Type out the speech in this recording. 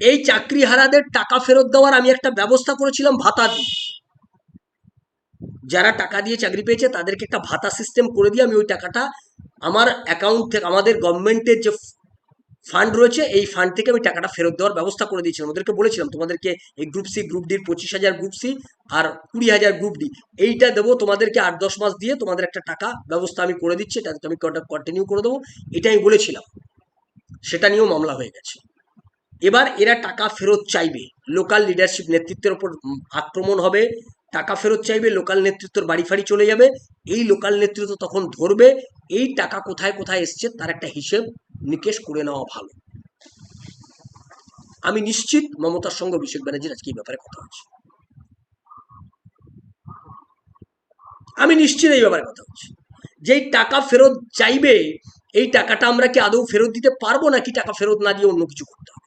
এই চাকরিহারাদের টাকা ফেরত দেওয়ার আমি একটা ব্যবস্থা করেছিলাম ভাতা দিয়ে। যারা টাকা দিয়ে চাকরি পেয়েছে, তাদেরকে একটা ভাতা সিস্টেম করে দিয়ে আমি ওই টাকাটা আমার অ্যাকাউন্ট থেকে, আমাদের গভর্নমেন্টের যে ফান্ড রয়েছে, এই ফান্ড থেকে আমি টাকাটা ফেরত দেওয়ার ব্যবস্থা করে দিয়েছিলাম। ওদেরকে বলেছিলাম, তোমাদেরকে এই গ্রুপ সি গ্রুপ ডির পঁচিশ হাজার গ্রুপ সি আর কুড়ি হাজার গ্রুপ ডি এইটা দেবো তোমাদেরকে আট দশ মাস দিয়ে তোমাদের একটা টাকা ব্যবস্থা আমি করে দিচ্ছি এটা আমি কন্টিনিউ করে দেবো। এটা আমি বলেছিলাম। সেটা নিয়েও মামলা হয়ে গেছে। এবার এরা টাকা ফেরত চাইবে। লোকাল লিডারশিপ নেতৃত্বের ওপর আক্রমণ হবে, টাকা ফেরত চাইবে লোকাল নেতৃত্বর বাড়ি ফাড়ি চলে যাবে, এই লোকাল নেতৃত্ব তখন ধরবে, এই টাকা কোথায় কোথায় এসছে তার একটা হিসেব নিকেশ করে নেওয়া ভালো। আমি নিশ্চিত মমতার সঙ্গে অভিষেক ব্যানার্জির আজকে এই ব্যাপারে কথা হচ্ছে। আমি নিশ্চিত এই ব্যাপারে কথা হচ্ছে। যেই টাকা ফেরত চাইবে, এই টাকাটা আমরা কি আদৌ ফেরত দিতে পারব নাকি টাকা ফেরত না দিয়ে অন্য কিছু করতে হবে?